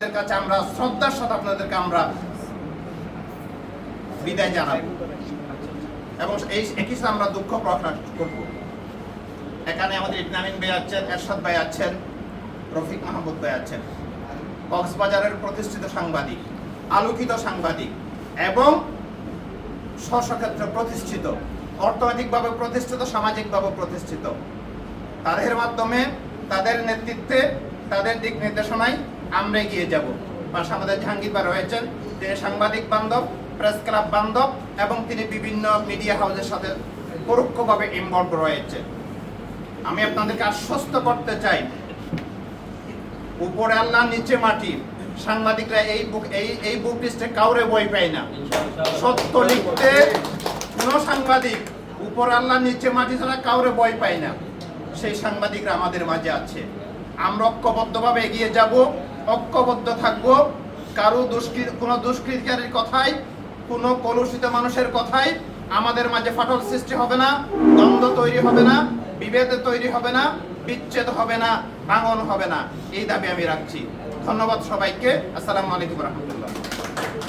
কাছে আমরা শ্রদ্ধার সাথে আপনাদেরকে আমরা বিদায় জানাব। এবং এই একই সাথে আমরা দুঃখ প্রকাশ করব। এখানে আমাদের ইবনামিন ভাই আছেন, এরশাদ ভাই আছেন, রফিক মাহমুদ ভাই আছেন। কক্সবাজারের প্রতিষ্ঠিত সাংবাদিক, আলোকিত সাংবাদিক এবং স্বস্বক্ষেত্রে প্রতিষ্ঠিত, অর্থনৈতিকভাবে প্রতিষ্ঠিত, সামাজিকভাবে প্রতিষ্ঠিত। তাদের মাধ্যমে, তাদের নেতৃত্বে, তাদের দিক নির্দেশনায় আমরা এগিয়ে যাব। পাশে আমাদের জাহাঙ্গীর বা রয়েছেন। তিনি সাংবাদিক বান্ধব প্রেস ক্লাব বান্ধব এবং তিনি বিভিন্ন মিডিয়া হাউসের সাথে পরোক্ষভাবে ইনভলভ রয়েছে আমি আপনাদেরকে আশ্বস্ত করতে চাই উপরে আল্লাহ নিচে মাটি। সাংবাদিকরা এই বুক এই এই বুক লিস্টে কাউরে বই পায় না। সত্য লিখতে কোনো সাংবাদিক উপর আল্লাহ নিচে মাটি ছাড়া কাউরে বই পায় না। সেই সাংবাদিকরা আমাদের মাঝে আছে। আমরা ঐক্যবদ্ধভাবে এগিয়ে যাব। ঐক্যবদ্ধ থাকব। কারও দুষ্কৃত কোনো দুষ্কৃতকারীর কথাই, কোনো কলুষিত মানুষের কথাই আমাদের মাঝে ফাটল সৃষ্টি হবে না, দ্বন্দ্ব তৈরি হবে না, বিভেদ তৈরি হবে না, বিচ্ছেদ হবে না, ভাঙন হবে না। এই দাবি আমি রাখছি। ধন্যবাদ সবাইকে। আসসালামু আলাইকুম রহমতুল্লাহ।